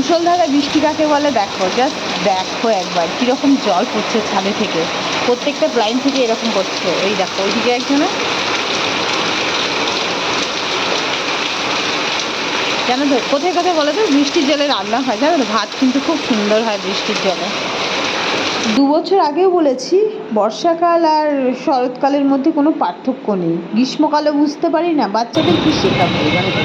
মুষলধারা বৃষ্টি কাকে বলে? দেখো জাস্ট দেখো একবার, কীরকম জল পড়ছে ছাদে থেকে। প্রত্যেকটা ব্লাইন থেকে এরকম করছে এই দেখো, ওইদিকে একজনে। জানো তো, কোথায় কোথায় বলো তো? বৃষ্টির জলে রান্না হয়। জানো তো, ভাত কিন্তু খুব সুন্দর হয় বৃষ্টির জলে। দু বছর আগেও বলেছি, বর্ষাকাল আর শরৎকালের মধ্যে কোনো পার্থক্য নেই। গ্রীষ্মকালে বুঝতে পারি না, বাচ্চাদের কী শেখাবো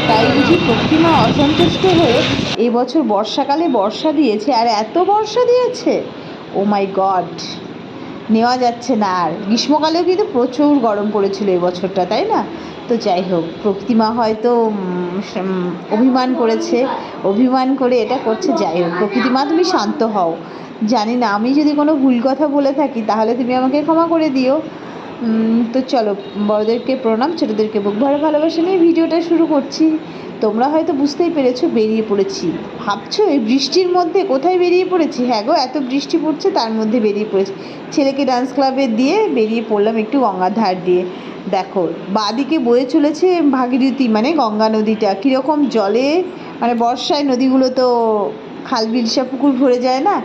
তাই বুঝি প্রতিমা অসন্তুষ্ট হয়ে এবছর বর্ষাকালে বর্ষা দিয়েছে, আর এত বর্ষা দিয়েছে? ও মাই গড, নেওয়া যাচ্ছে না আর। গ্রীষ্মকালেও কিন্তু প্রচুর গরম পড়েছিল বছরটা, তাই না? তো যাই হোক প্রকৃতিমা হয়তো অভিমান করেছে, অভিমান করে এটা করছে, যাই হোক প্রকৃতিমা তুমি শান্ত হও। জানি না, আমি যদি কোনো ভুল কথা বলে থাকি, তাহলে তুমি আমাকে ক্ষমা করে দিও। তো চলো, বড়দেরকে প্রণাম, ছোটোদেরকে বুক। ভরা ভালোবাসা নিয়ে ভিডিওটা শুরু করছি। তোমরা হয়তো বুঝতেই পেরেছ, বেরিয়ে পড়েছি। ভাবছ, এই বৃষ্টির মধ্যে কোথায় বেরিয়ে পড়েছি? হ্যাঁ গো, এত বৃষ্টি পড়ছে, তার মধ্যে বেরিয়ে পড়েছি। ছেলেকে ডান্স ক্লাবে দিয়ে বেরিয়ে পড়লাম একটু গঙ্গার ধার দিয়ে। দেখো, বাদিকে বয়ে চলেছে ভাগীরথী মানে গঙ্গা নদীটা। কীরকম জলে মানে বর্ষায় নদীগুলো তো খাল বিল সব পুকুর ভরে যায় না?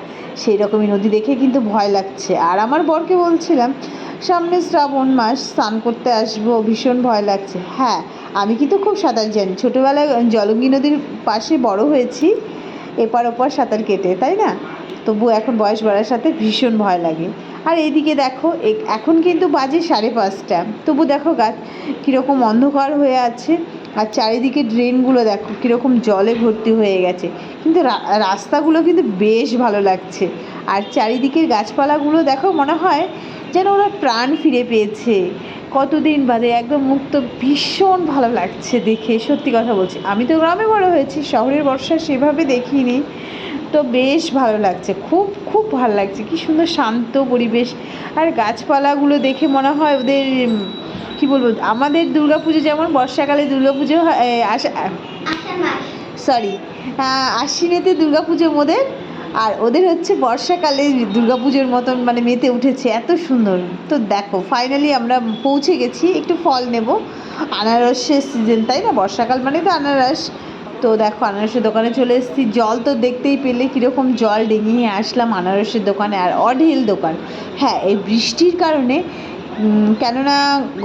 সেই রকমই নদী দেখে কিন্তু ভয় লাগছে। আর আমার বরকে বলছিলাম, সামনে শ্রাবণ মাস, স্নান করতে আসব, ভীষণ ভয় লাগছে। হ্যাঁ আমি কিন্তু খুব সাঁতার জানি। ছোটোবেলায় জলঙ্গি নদীর পাশে বড় হয়েছি, এপার ওপার সাঁতার কেটে, তাই না? তবু এখন বয়স বাড়ার সাথে ভীষণ ভয় লাগে। আর এইদিকে দেখো এখন কিন্তু বাজে সাড়ে পাঁচটা। তবু দেখো গাছ কীরকম অন্ধকার হয়ে আছে। আর চারিদিকে ড্রেনগুলো দেখো, কীরকম জলে ভর্তি হয়ে গেছে। কিন্তু রাস্তাগুলো কিন্তু বেশ ভালো লাগছে। আর চারিদিকের গাছপালাগুলো দেখো, মনে হয় যেন ওরা প্রাণ ফিরে পেয়েছে। কতদিন বাদে একদম মুক্ত, ভীষণ ভালো লাগছে দেখে, সত্যি কথা বলছি। আমি তো গ্রামে বড় হয়েছি, শহরের বর্ষা সেভাবে দেখিনি। তো বেশ ভালো লাগছে। খুব খুব ভালো লাগছে। কি সুন্দর শান্ত পরিবেশ। আর গাছপালাগুলো দেখে মনে হয় ওদের কি বলব আমাদের দুর্গাপুজো যেমন বর্ষাকালে দুর্গাপুজো হয় আসা সরি আশ্বিনেতে দুর্গাপুজো ওদের আর ওদের হচ্ছে বর্ষাকালে দুর্গাপুজোর মতন মানে মেতে উঠেছে। এত সুন্দর। তো দেখো ফাইনালি আমরা পৌঁছে গেছি। একটু ফল নেব। আনারসের সিজন তাই না? বর্ষাকাল মানে তো আনারস। তো দেখো আনারসের দোকানে চলে এসেছি। জল তো দেখতেই পেলে কীরকম জল ডিঙিয়ে আসলাম আনারসের দোকানে আর অঢেল দোকান। হ্যাঁ এই বৃষ্টির কারণে কেননা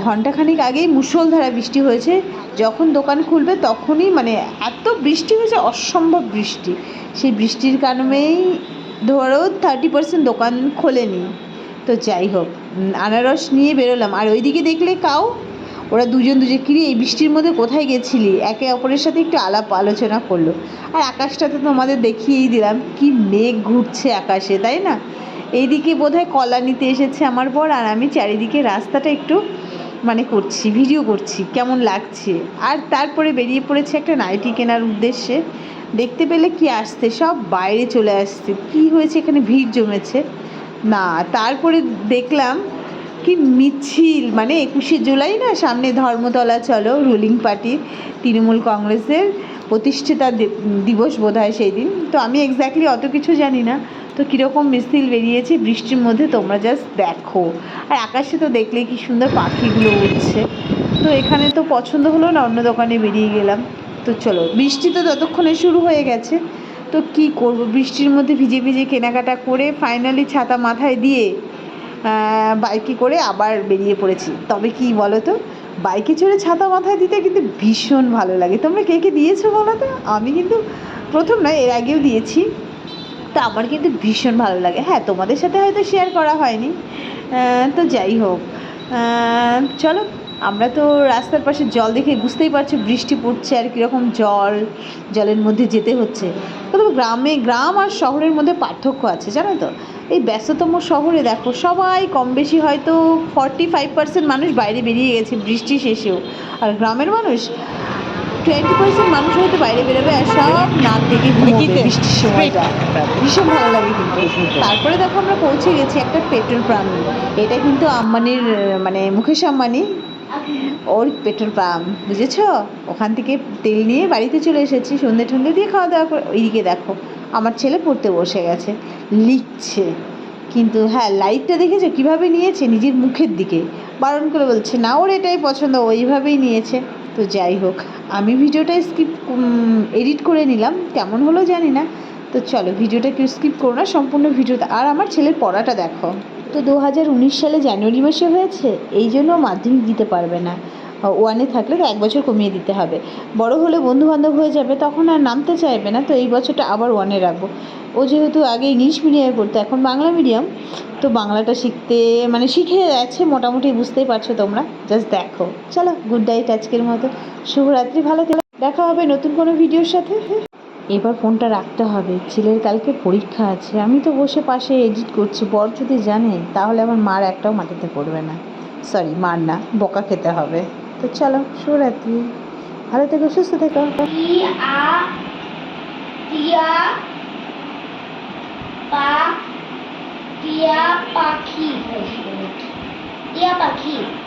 ঘন্টাখানিক আগেই মুষলধারা বৃষ্টি হয়েছে। যখন দোকান খুলবে তখনই মানে এত বৃষ্টি হয়েছে, অসম্ভব বৃষ্টি। সেই বৃষ্টির কারণেই ধরো থার্টি পার্সেন্ট দোকান খোলেনি। তো যাই হোক আনারস নিয়ে বেরোলাম। আর ওইদিকে দেখলে কাউ ওরা দুজন দুজন কিরে, এই বৃষ্টির মধ্যে কোথায় গেছিলি? একে অপরের সাথে একটু আলাপ আলোচনা করল। আর আকাশটা তো তোমাদের দেখিয়েই দিলাম, কি মেঘ ঘুরছে আকাশে, তাই না? এইদিকে বোধহয় কলা নিতে এসেছে আমার বর, আর আমি চারিদিকে রাস্তাটা একটু মানে করছি, ভিডিও করছি, কেমন লাগছে? আর তারপরে বেরিয়ে পড়েছে একটা নাইটি কেনার উদ্দেশ্যে। দেখতে পেলে কি আসছে, সব বাইরে চলে আসছে। কি হয়েছে এখানে? ভিড় জমেছে। না, তারপরে দেখলাম কি মিছিল? মানে একুশে জুলাই না, সামনে ধর্মতলা চলো রুলিং পার্টির তৃণমূল কংগ্রেসের প্রতিষ্ঠিতা দিবস বোধ হয় সেই দিন। তো আমি এক্স্যাক্টলি অত কিছু জানি না। তো কীরকম মিছিল বেরিয়েছে, বৃষ্টির মধ্যে তোমরা জাস্ট দেখো। আর আকাশে তো দেখলে কি সুন্দর পাখিগুলো উঠছে তো এখানে তো পছন্দ হলো না, অন্য দোকানে বেরিয়ে গেলাম। তো চলো, বৃষ্টি তো ততক্ষণে শুরু হয়ে গেছে। তো কি করব? বৃষ্টির মধ্যে ভিজে ভিজে কেনাকাটা করে ফাইনালি ছাতা মাথায় দিয়ে বাইকে করে আবার বেরিয়ে পড়েছি। তবে কি বলো তো বাইকে চড়ে ছাতা মাথায় দিতে কিন্তু ভীষণ ভালো লাগে। তোমরা কে কে দিয়েছ বলো তো? আমি কিন্তু প্রথম নয়, এর আগেও দিয়েছি। তা আমার কিন্তু ভীষণ ভালো লাগে। হ্যাঁ তোমাদের সাথে হয়তো শেয়ার করা হয়নি। তো যাই হোক। চলো। আমরা তো রাস্তার পাশে জল দেখে বুঝতেই পারছি বৃষ্টি পড়ছে আর কীরকম জল জলের মধ্যে যেতে হচ্ছে। তবে গ্রামে গ্রাম আর শহরের মধ্যে পার্থক্য আছে জানো তো? এই ব্যস্ততম শহরে দেখো সবাই কম বেশি হয়তো ফর্টি ফাইভ পার্সেন্ট মানুষ বাইরে বেরিয়ে গেছে বৃষ্টি শেষেও। আর গ্রামের মানুষ টোয়েন্টি পার্সেন্ট মানুষ হয়তো বাইরে বেরোবে আর সব নাক ডেকে ঘুমোবে বৃষ্টির সময়টা ভীষণ ভালো লাগে কিন্তু। তারপরে দেখো আমরা পৌঁছে গেছি একটা পেট্রোল পাম্প। এটা কিন্তু আম্বানির মানে মুকেশ আম্বানি ওর পেট্রোল পাম্প, বুঝেছ? ওখান থেকে তেল নিয়ে বাড়িতে চলে এসেছি, সন্ধে ঠন্ধে দিয়ে খাওয়া দাওয়া করে, ওইদিকে দেখো, আমার ছেলে পড়তে বসে গেছে, লিখছে। কিন্তু হ্যাঁ লাইটটা দেখেছ? কীভাবে নিয়েছে? নিজের মুখের দিকে। বারণ করে বলছে, না ওর এটাই পছন্দ ওইভাবেই নিয়েছে। তো যাই হোক, আমি ভিডিওটা স্কিপ এডিট করে নিলাম, কেমন হলো জানি না। তো চলো, ভিডিওটা কেউ স্কিপ করো না, সম্পূর্ণ ভিডিওটা, আর আমার ছেলের পড়াটা দেখো। তো দু হাজার উনিশ সালে জানুয়ারি মাসে হয়েছে, এই জন্য মাধ্যমিক দিতে পারবে না। ওয়ানে থাকলে তো এক বছর কমিয়ে দিতে হবে। বড় হলে বন্ধু বান্ধব হয়ে যাবে, তখন আর নামতে চাইবে না, তো এই বছরটা আবার ওয়ানে রাখব। ও যেহেতু আগে ইংলিশ মিডিয়ামে পড়তো, এখন বাংলা মিডিয়াম তো বাংলাটা শিখতে মানে শিখে যাচ্ছে মোটামুটি বুঝতেই পারছ তোমরা। জাস্ট দেখো। চলো গুড নাইট আজকের মতো। শুভরাত্রি, ভালো থেকো। দেখা হবে নতুন কোনো ভিডিওর সাথে। এবার ফোনটা রাখতে হবে। ছেলের কালকে পরীক্ষা আছে। আমি তো বসে পাশে এডিট করছি। বর যদি জানে, তাহলে আমার মার একটাও মাটিতে পড়বে না। সরি, মার না, বকা খেতে হবে। তো চলো, শুভরাত্রি। ভালো থেকো, সুস্থ থেকো। পাখি। পাখি।